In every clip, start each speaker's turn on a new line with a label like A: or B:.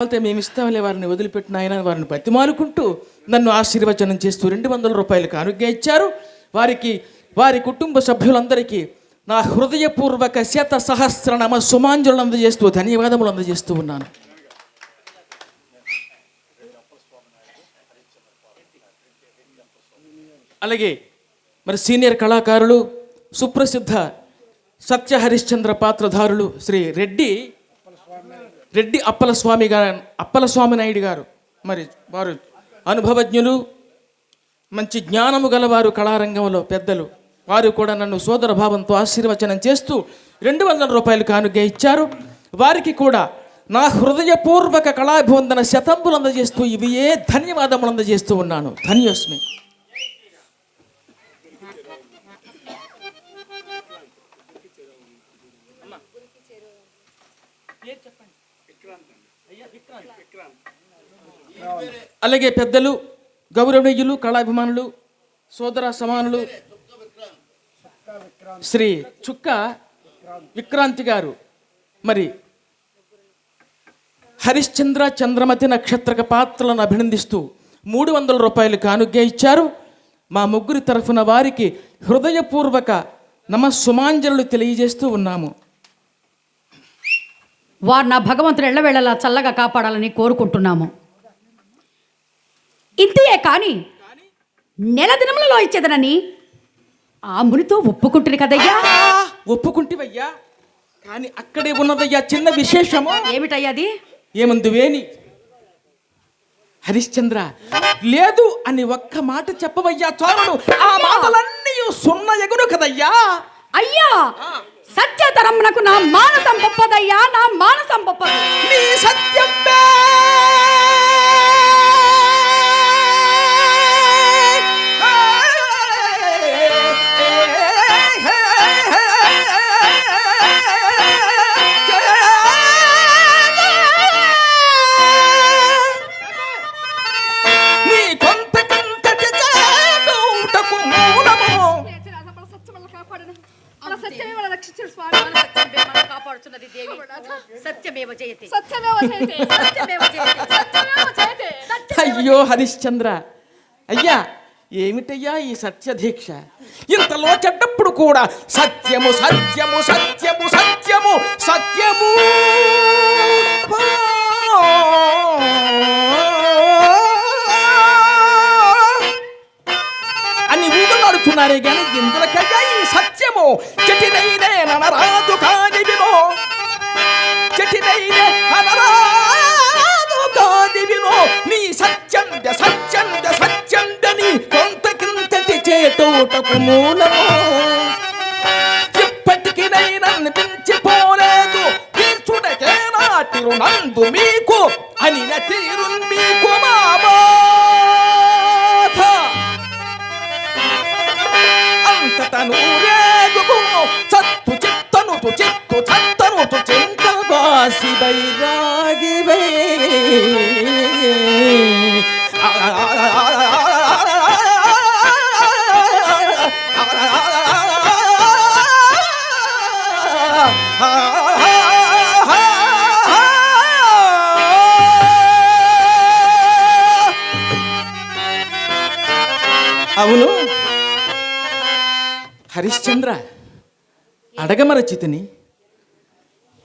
A: వాళ్ళతో మేము ఇస్తాంలే వారిని వదిలిపెట్టిన ఆయన వారిని బతిమాలుకుంటూ నన్ను ఆశీర్వచనం చేస్తూ రెండు వందల రూపాయలకు అనుజ్ఞ ఇచ్చారు. వారికి వారి కుటుంబ సభ్యులందరికీ నా హృదయపూర్వక శత సహస్ర నమ సుమాంజలు అందజేస్తూ ధన్యవాదములు అందజేస్తూ ఉన్నాను. అలాగే మరి సీనియర్ కళాకారులు సుప్రసిద్ధ సత్య హరిశ్చంద్ర పాత్రధారులు శ్రీ రెడ్డి రెడ్డి అప్పల స్వామి గారు అప్పల స్వామి నాయుడు గారు మరి వారు అనుభవజ్ఞులు మంచి జ్ఞానము గలవారు కళారంగంలో పెద్దలు. వారు కూడా నన్ను సోదర భావంతో ఆశీర్వచనం చేస్తూ రెండు వందల రూపాయలు కానుక ఇచ్చారు. వారికి కూడా నా హృదయపూర్వక కళాభివందన శతంబులు అందజేస్తూ ఇవి ఏ ధన్యవాదములు అందజేస్తూ ఉన్నాను. ధన్యోస్మి. అలాగే పెద్దలు గౌరవనీయులు కళాభిమానులు సోదర సమానులు శ్రీ చుక్క విక్రాంతి గారు. మరి హరిశ్చంద్ర చంద్రమతి నక్షత్రక పాత్రలను అభినందిస్తూ మూడు వందల రూపాయలు కానుగ్గా ఇచ్చారు. మా ముగ్గురి తరఫున వారికి హృదయపూర్వక నమస్సుమాంజలు తెలియజేస్తూ ఉన్నాము.
B: వారు నా భగవంతుడు ఎళ్ళవేళలా చల్లగా కాపాడాలని కోరుకుంటున్నాము. ఇంతే కానీ నెల దినములలో ఇచ్చేదనని ఆ మునితో ఒప్పుకుంటుంది కదయ్యా?
A: ఒప్పుకుంటివయ్యా. కానీ అక్కడే ఉన్నదయ్యా చిన్న విశేషము.
B: ఏమిటయ్యాది
A: ఏమందు వేని హరిశ్చంద్ర లేదు అని ఒక్క మాట చెప్పవయ్యా చోరుడు ఆ మాటలన్నీ సున్న ఎగును కదయ్యా.
B: అయ్యా! సత్యతరమునకు నా మానసం గొప్పదయ్యా నా మానసం గొప్పది
A: నీ సత్యం హరిశ్చంద్ర. అయ్యా ఏమిటయ్యా ఈ సత్యదీక్ష? ఇంతలో చెడ్డప్పుడు కూడా సత్యము సత్యము సత్యము సత్యము సత్యము. అని ఊగులాడుతున్నారే కానీ ఇందులకయ్యా ఈ సత్యము? చెటినైనే ననరాదు కానివిమో చెటినైనే సత్యంద సత్యంద సత్యందని కొంత క్రింతటి చేటోటకు మూలము. ఇప్పటికి నన్నిపించిపోలేదు తీర్చుడకే నాటిరు నందు మీకు అని తీరు మీకు మా బాధ. అంతటను రేగుము సత్తు చిత్తను తు చిత్తు చత్తను తు చింత బాసి బైరాగి అవును. హరిశ్చంద్ర అడగమరచితిని.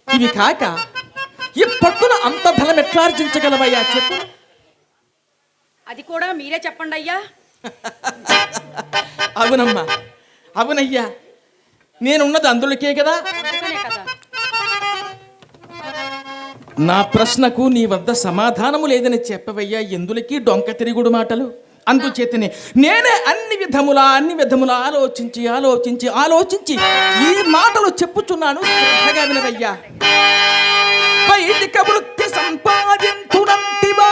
A: ఇవి కాక ఈ పట్టున అంత ధనం ఎట్లార్జించగలవయ్యా చెప్పు.
B: అది కూడా మీరే చెప్పండి అయ్యా.
A: అవునమ్మా అవునయ్యా. నేనున్నది అందులోకే కదా? నా ప్రశ్నకు నీ వద్ద సమాధానము లేదని చెప్పవయ్యా ఎందులకి డొంక తిరుగుడు మాటలు? అందుచేతనే నేనే అన్ని విధములా అన్ని విధములా ఆలోచించి ఆలోచించి ఆలోచించి ఈ మాటలు చెప్పుచున్నాను. శ్రద్ధగా వినవయ్యా. వైదిక వృత్తి సంపాదించునంటివా.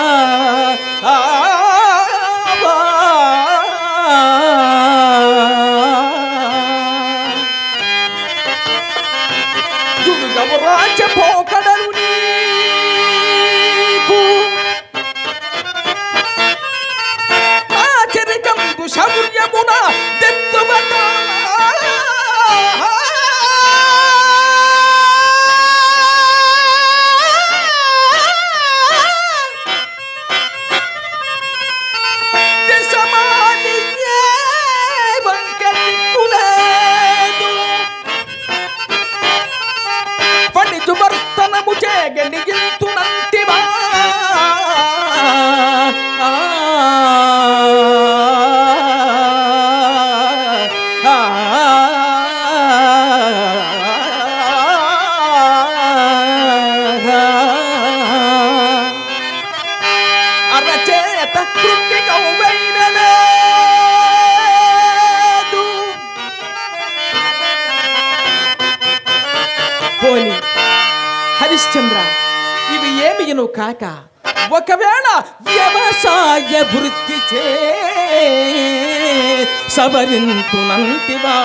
A: गनी गिल तुनंती बा కాక ఒకవేళ వ్యవసాయ వృత్తి చే సవరింతునంటివా?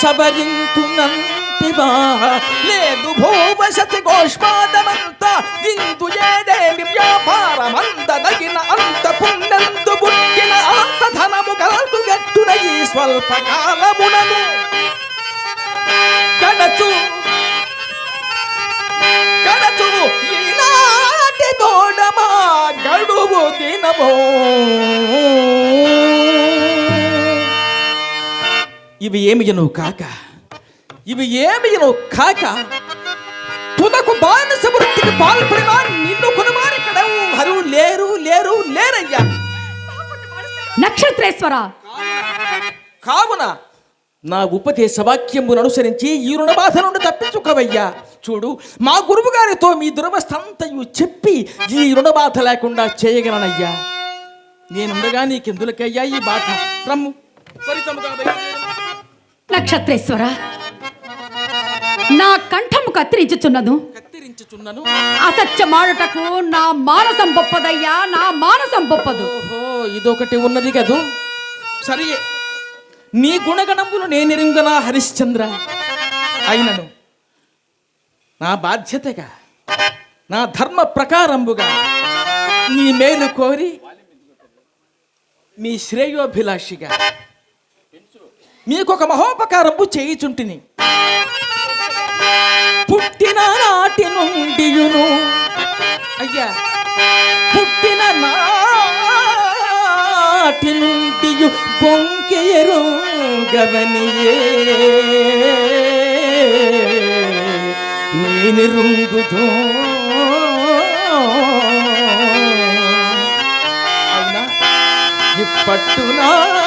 A: సవరింతునంటివా? లేదు భూవశతి గోష్పాదమంత దిందు ఏడేమి వ్యాపారమంత వ్యాపారమందదగిన అంత పుణ్యంతు గుట్టిన అంత ధనము కలదు గట్టున ఈ స్వల్ప కాలమునను ఇవి ఏమియను కాక? ఇవి ఏమియను కాక? తుదకు బానిస వృత్తికి పాల్పడినా నిన్ను కొనుమారి ఇక్కడ హరు లేరు లేరు లేరయ్యా.
B: నక్షత్రేశ్వర!
A: కావున నా ఉపదేశ వాక్యమును అనుసరించి ఈ రుణబాధ నుండి తప్పించుకోవయ్యా. చూడు మా గురువు గారితో మీ దురవస్థంతయు చెప్పి ఈ రుణబాధ లేకుండా చేయగలనయ్యా. నేనుండగా నీకెందులకయ్యా ఈ బాధ? రమ్ము. త్వరితముగా.
B: నక్షత్రేశ్వర నా కంఠము కత్తిరించుచున్నదు
A: కత్తిరించుచున్నను.
B: అసత్యమాడుటకు నా మానసం పొప్పదయ్యా నా మానసం పొప్పదు
A: ఓహో ఇదొకటి ఉన్నది కదూ? సరే నీ గుణగణములు నేనెరుంగనా హరిశ్చంద్ర? అయినను. నా బాధ్యతగా నా ధర్మ ప్రకారంబుగా నీ మేలు కోరి మీ శ్రేయోభిలాషిగా. నీకొక మహోపకారము చేయుచుంటిని. పుట్టిన నాటి నుండియును. అయ్యా. పుట్టిన నాటి నుండి పొంకెయరు గవనియే నేను రుంగుతో. అవునా? ఇప్పట్టునా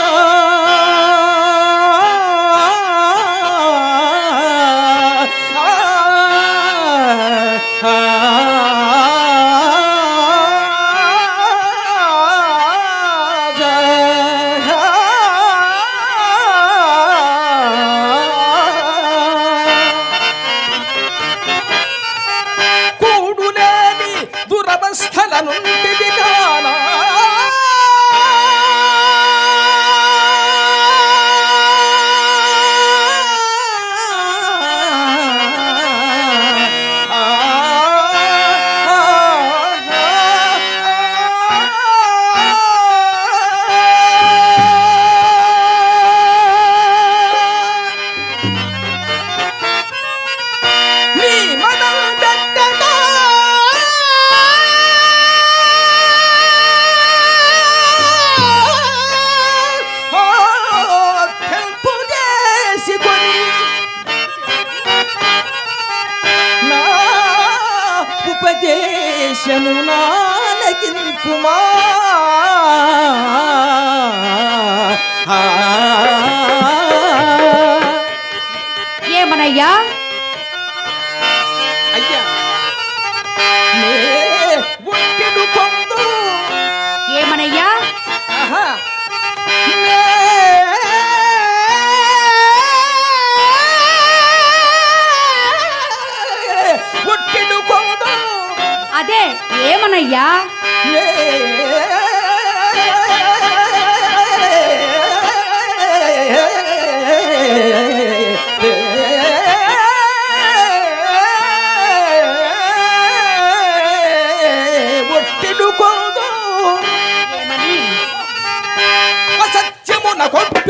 A: నా
B: కొట్టి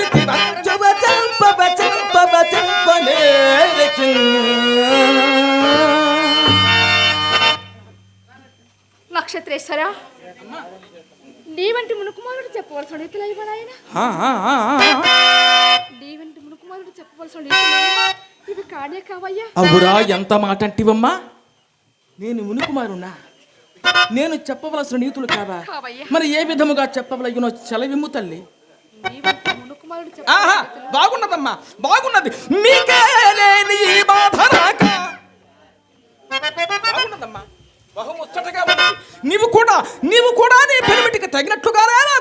A: చంప చంప చంప
C: చంపనే నక్షత్రేశ్వరా నీవంటి మునుకుమారుడు చెప్పవలసిన మునుకుమారుడు చెప్పవలసిన ఇవి కావయ్యా.
A: అవురా ఎంత మాట అంటివమ్మా నేను మునుకుమారున్నా నేను చెప్పవలసిన నీతులు కావా? మరి ఏ విధముగా చెప్పవలయ్యనో చెలవిమ్ము తల్లి. ఆహా బాగున్నదమ్మా బాగున్నది. మీకే లేని బాధ రాక. బాగున్నదమ్మా బహు ముచ్చటగా ఉన్నది. నీవు కూడా నీవు కూడా నీ పెనిమిటికి తగినట్లుగానే నాకు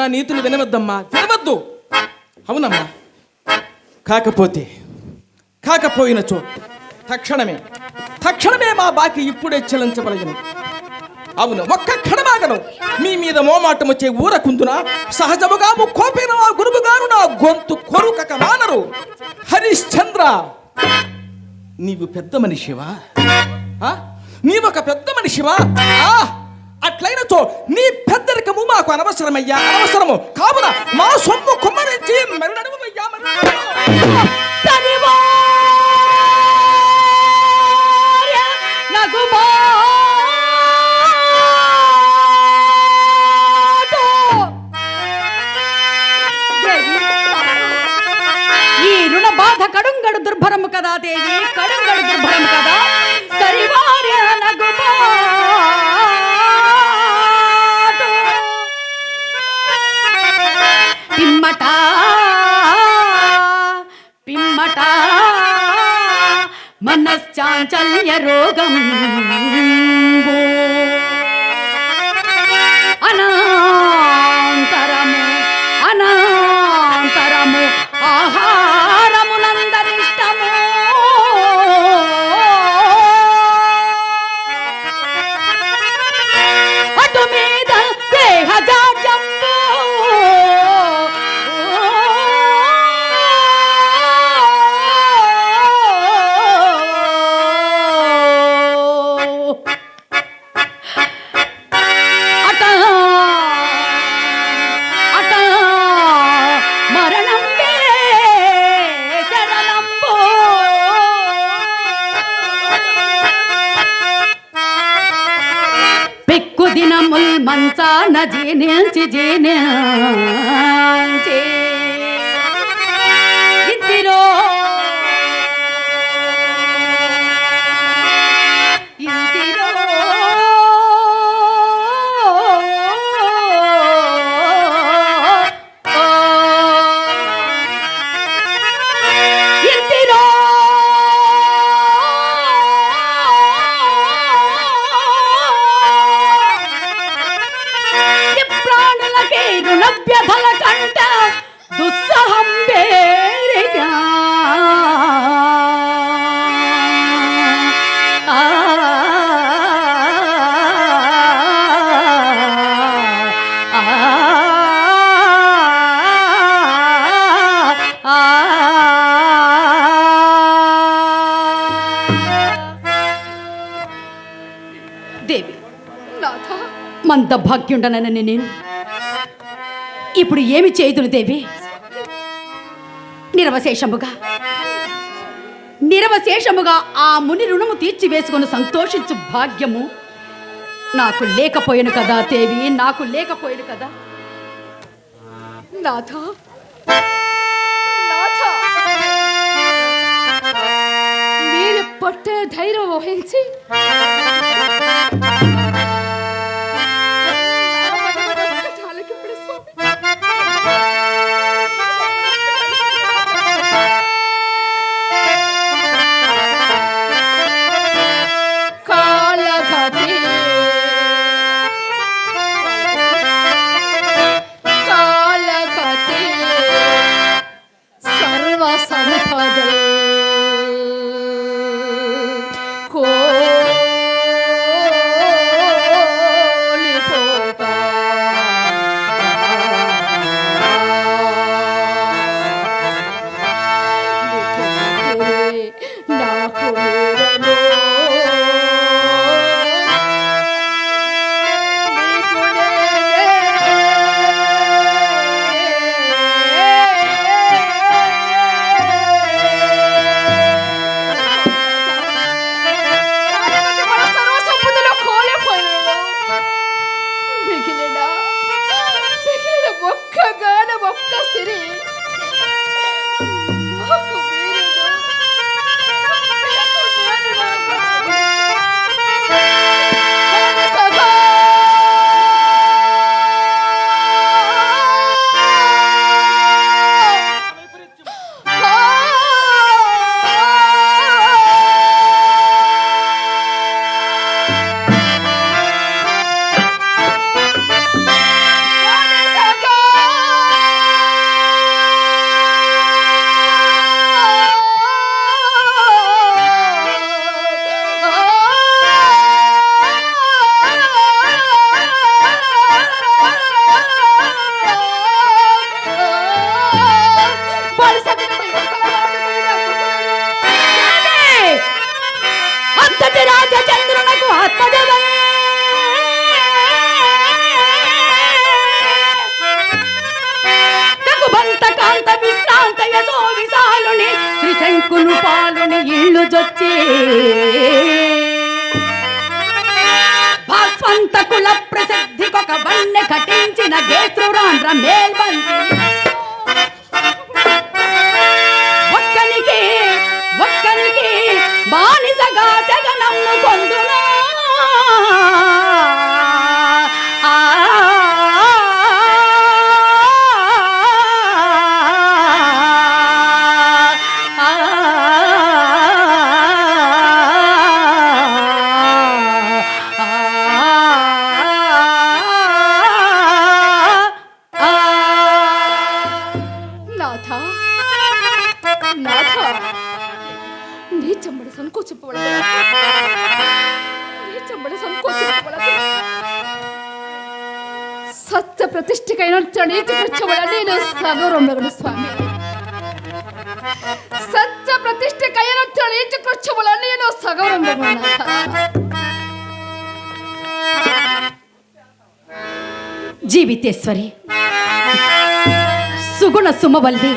A: నా నీతులు వినవద్దమ్మా వినవద్దు. అవునమ్మా. కాకపోతే కాకపోయినచో తక్షణమే తక్షణమే మా బాకి ఇప్పుడే చెల్లించబడగను అవును ఒక్క క్షణమాగను. మీ మీద మోమాటం వచ్చే ఊరకుందున? సహజముగా కోపిన ఆ గురువు గారు నా గొంతు కొరుకక మానరు. హరిశ్చంద్ర! నీవు పెద్ద మనిషివా? ఆ? నీవొక పెద్ద మనిషివా? అట్లయినతో నీ పెద్దరికము మాకు అనవసరమయ్యా అనవసరము. కావున మా సొమ్ము కుమ్మరించి మరునడుమయ్యా
B: ఈ రుణ బాధ కడుంగడు దుర్భరము కదా దేవి. కడుంగడు దుర్భరము కదా. సరివార్య నగుబాటు. పిమ్మట పిమ్మట మనశ్చాంచల్య రోగం. దినముల్ మంచాన జీనించి జీనించి ప్రాణులకే రుణభ్యధల కంట దుస్సహం వేరిగా. మంద భాగ్యుండనని నేను ఇప్పుడు ఏమి చేయుదును దేవి? నిరవశేషముగా. నిరవశేషముగా ఆ ముని రుణము తీర్చివేసుకొని సంతోషించు భాగ్యము నాకు లేకపోయాను కదా దేవి నాకు లేకపోయాను కదా.
C: నాథ నాథ. మీరు పట్టే ధైర్యం వహించి
B: అంతటి రాజచంద్రునకు ఆత్మదేవే కగుబంత విశ్రాంత యశో విశాలుని త్రిశంకులు పాలుని ఇళ్ళు జొచ్చి. భాస్వంత కుల ప్రసిద్ధికొక వన్నె కటించిన గేత్రురాండ్ర మేల్బంతి.
C: জন্ম কন্দনা నేను ಸ್ವಾಮಿ స్వామి. ಪ್ರತಿಷ್ಠೆ ಕೈಯನ್ನು నీతి కృత్యముల నేను సగౌరవములను
B: జీవితేశ్వరి సుగుణ సుమవల్లి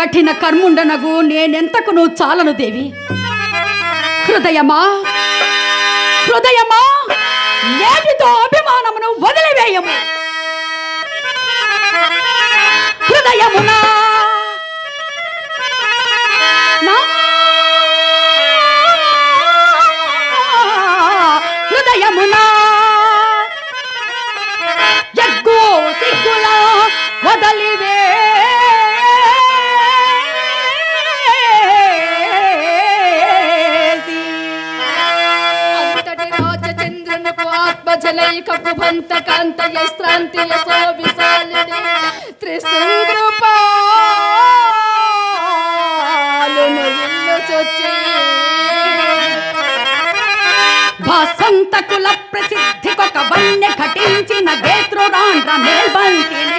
B: కఠిన కర్ముండనగు నేనెంతకు నువ్వు చాలను దేవి? హృదయమా? హృదయమా? నేటితో అభిమానమును వదిలివేయము. హృదయమునా. నా హృదయమునా. జగ్గు సిగ్గులా వదలివే.
C: రాజచంద్రునకు ఆత్మజలైకపు కాంతయ శ్రాంతియ శోభిశాలిని త్రిశృంగృపాలును ఇల్లు చొచ్చి
B: భాసంత కుల ప్రసిద్ధికొక వన్య ఘటించిన గేత్రురాండ్ర మేల్బంతిని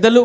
A: పెద్దలు